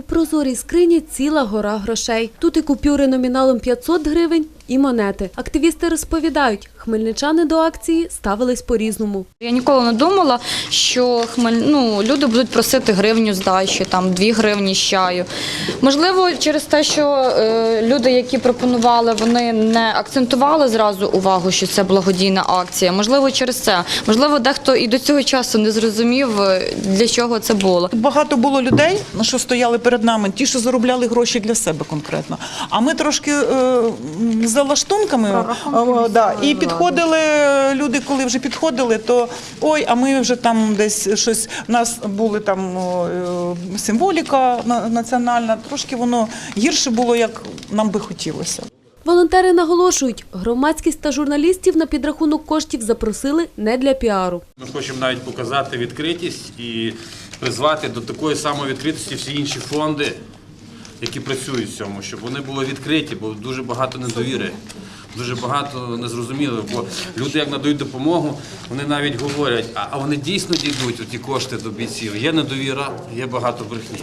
У прозорій скрині ціла гора грошей. Тут і купюри номіналом 500 гривень, і монети. Активісти розповідають, хмельничани до акції ставились по-різному. Я ніколи не думала, що хмель... ну, люди будуть просити гривню здачі, там дві гривні з чаю. Можливо, через те, що е, люди, які пропонували, вони не акцентували зразу увагу, що це благодійна акція. Можливо, через це. Можливо, дехто і до цього часу не зрозумів, е, для чого це було. Багато було людей, ну, що стояли перед нами, ті, що заробляли гроші для себе конкретно. А ми трошки е, за лаштунками да, і підходили люди, коли вже підходили, то ой, а ми вже там десь щось. У нас були там е, символіка на- національна. Трошки воно гірше було, як нам би хотілося. Волонтери наголошують, громадськість та журналістів на підрахунок коштів запросили не для піару. Ми хочемо навіть показати відкритість і призвати до такої самої відкритості всі інші фонди, які працюють в цьому, щоб вони були відкриті, бо дуже багато недовіри, дуже багато незрозумілих. Бо люди, як надають допомогу, вони навіть говорять, а вони дійсно дійдуть ті кошти до бійців. Є недовіра, є багато брехні.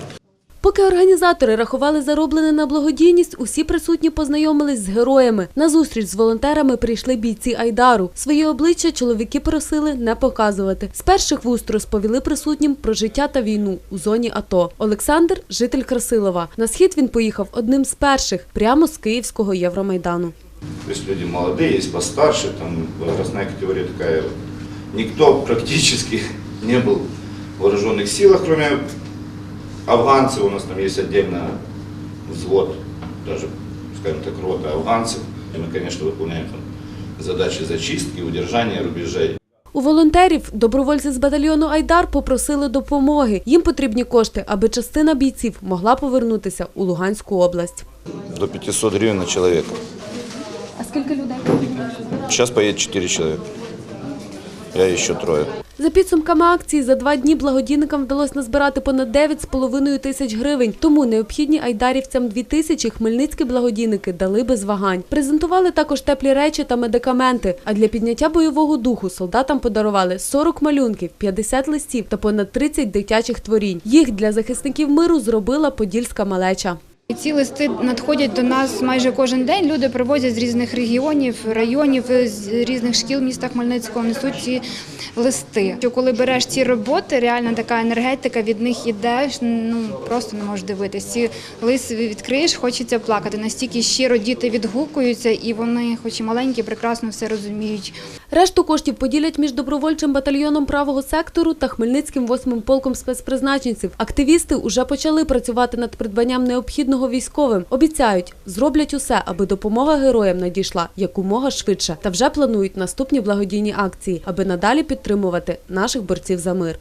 Поки організатори рахували зароблене на благодійність, усі присутні познайомились з героями. На зустріч з волонтерами прийшли бійці Айдару. Свої обличчя чоловіки просили не показувати. З перших вуст розповіли присутнім про життя та війну у зоні АТО. Олександр житель Красилова. На схід він поїхав одним з перших, прямо з Київського Євромайдану. То есть люди молодые, есть постарше, там возрастная категория такая. Никто практически не был в вооруженных силах, кроме афганцев. У нас там есть отдельно взвод, даже, скажем так, рота афганцев. И мы, конечно, выполняем там задачи зачистки, удержания рубежей. У волонтерів добровольці з батальйону Айдар попросили допомоги. Їм потрібні кошти, аби частина бійців могла повернутися у Луганську область. До 500 гривен на человека. А скільки людей? Сейчас поедет 4 человека. Я еще трое. За підсумками акції, за два дні благодійникам вдалося назбирати понад 9,5 тисяч гривень. Тому необхідні айдарівцям 2 тисячі хмельницькі благодійники дали без вагань. Презентували також теплі речі та медикаменти. А для підняття бойового духу солдатам подарували 40 малюнків, 50 листів та понад 30 дитячих творінь. Їх для захисників миру зробила подільська малеча. Ці листи надходять до нас майже кожен день. Люди привозять з різних регіонів, районів, з різних шкіл міста Хмельницького несуть ці листи. Що коли береш ці роботи, реально така енергетика від них іде, ну просто не можеш дивитись. Ці лист відкриєш, хочеться плакати. Настільки щиро діти відгукуються, і вони, хоч і маленькі, прекрасно все розуміють. Решту коштів поділять між добровольчим батальйоном правого сектору та Хмельницьким восьмим полком спецпризначенців. Активісти уже почали працювати над придбанням необхідного військовим. Обіцяють, зроблять усе, аби допомога героям надійшла якомога швидше. Та вже планують наступні благодійні акції, аби надалі підтримувати наших борців за мир.